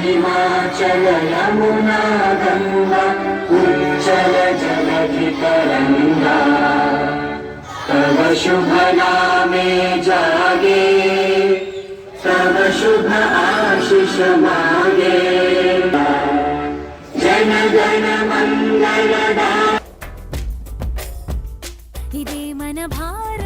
हिमाचल यमुना गङ्गा गङ्गल जलधितरङ्गा तव शुभगामे जागे तव शुभ आशिष मागे जनगण मङ्गलदािरे मन भार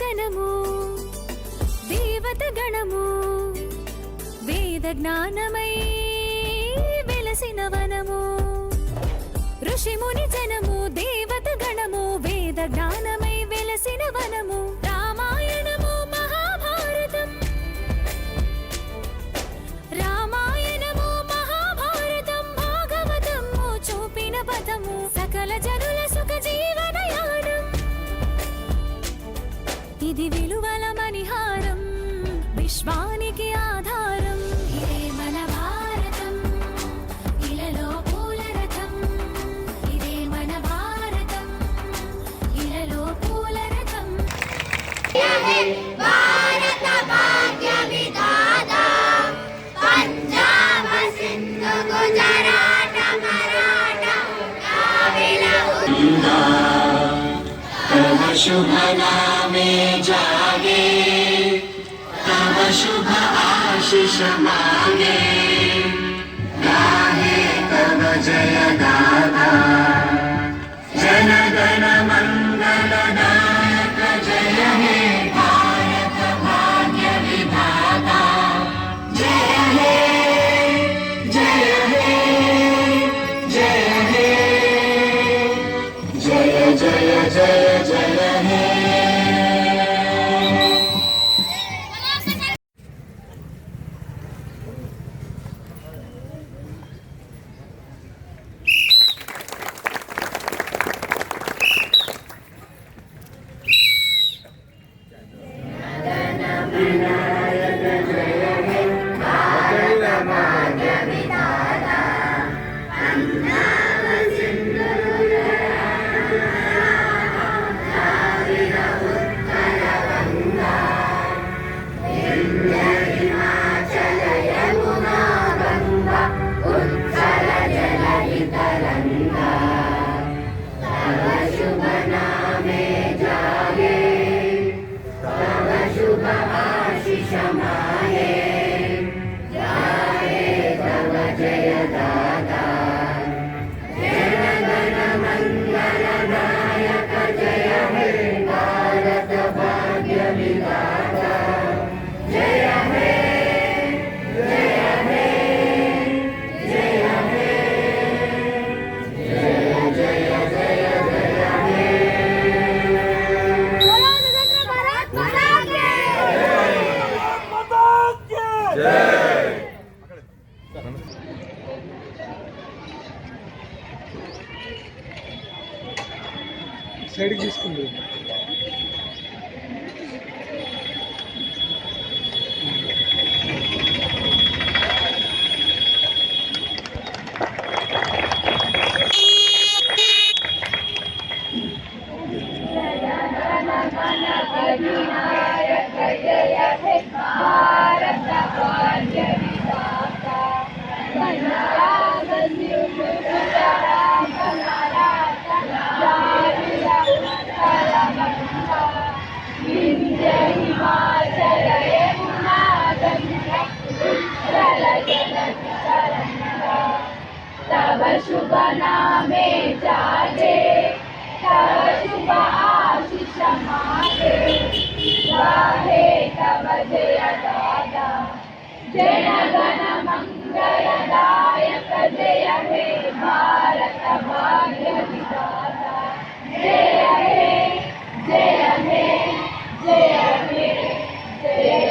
జనము దేవత గణము వేద జ్ఞానమై వెలసిన వనము. ఋషిముని జనము దేవత तव शुभ नामे जागे तव शुभ आशीष मागे गाहे तव जय गाथा जन गण मङ्गलदायक ಶ್ರೀರಂಗವ ಜಯದಾದ ಜನಗಣ ಮಂಗಳದಾಯಕ ಜಯ ಹೇ ಭಾರತ ಭಾಗ್ಯ ವಿಧಾತ ಜಯ ಹೇ ಜಯ ಹೇ ಜಯ ಹೇ ಜಯ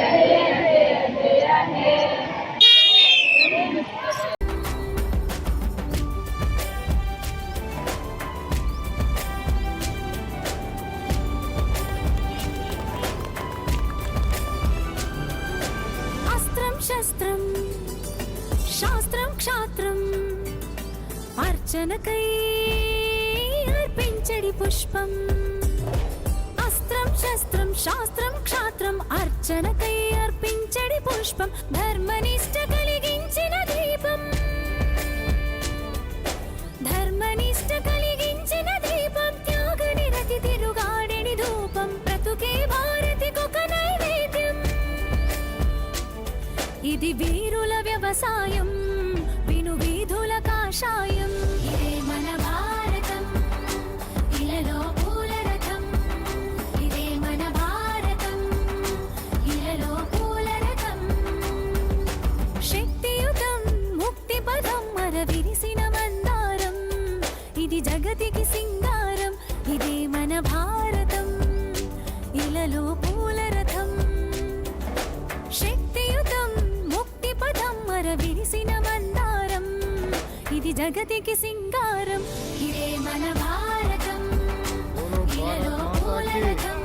అర్చనకై అర్పించడి పుష్పం. అస్త్రం శస్త్రం శాస్త్రం క్షాత్రం అర్చనకై అర్పించడి పుష్పం. ధర్మనిష్ట కలిగించిన దీపం. ధర్మనిష్ట కలిగించిన దీపం. త్యాగ నిరతి తిరుగాడెని ధూపం. బ్రతుకే భారతికొక నైవేద్యం. ఇది వీరుల వ్యవసాయం విను వీధుల కాషాయం. సింగారం ఇదే మన భారతం ఇలలో పూల రథం. శక్తియుతం ముక్తి పదం మర విరిసిన మందారం జగతికి సింగారం. ఇదే మన భారతం ఇలలో పూల రథం.